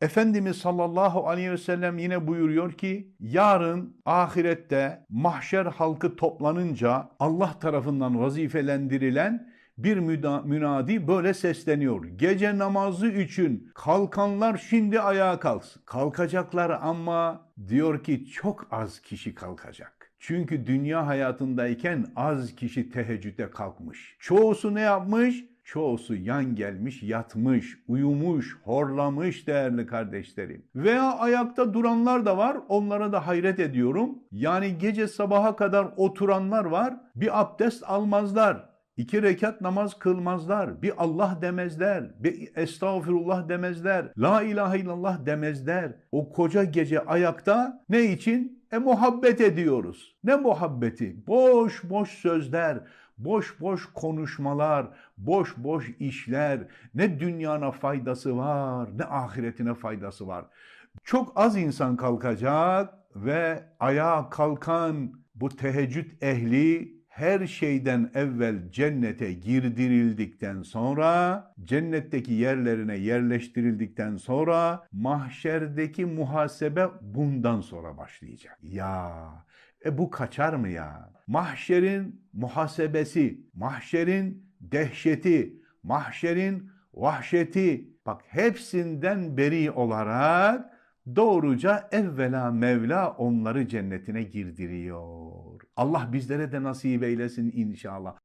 Efendimiz sallallahu aleyhi ve sellem yine buyuruyor ki yarın ahirette mahşer halkı toplanınca Allah tarafından vazifelendirilen bir münadi böyle sesleniyor. Gece namazı için kalkanlar şimdi ayağa kalksın. Kalkacaklar ama diyor ki çok az kişi kalkacak. Çünkü dünya hayatındayken az kişi teheccüde kalkmış. Çoğusu ne yapmış? Çoğusu yan gelmiş, yatmış, uyumuş, horlamış değerli kardeşlerim. Veya ayakta duranlar da var. Onlara da hayret ediyorum. Yani gece sabaha kadar oturanlar var. Bir abdest almazlar. İki rekat namaz kılmazlar. Bir Allah demezler. Bir estağfirullah demezler. La ilahe illallah demezler. O koca gece ayakta ne için? E muhabbet ediyoruz. Ne muhabbeti? Boş boş sözler, boş boş konuşmalar, boş boş işler. Ne dünyana faydası var, ne ahiretine faydası var. Çok az insan kalkacak ve ayağa kalkan bu teheccüd ehli her şeyden evvel cennete girdirildikten sonra, cennetteki yerlerine yerleştirildikten sonra mahşerdeki muhasebe bundan sonra başlayacak. Ya e bu kaçar mı ya? Mahşerin muhasebesi, mahşerin dehşeti, mahşerin vahşeti bak hepsinden beri olarak doğruca evvela Mevla onları cennetine girdiriyor. Allah bizlere de nasip eylesin inşallah.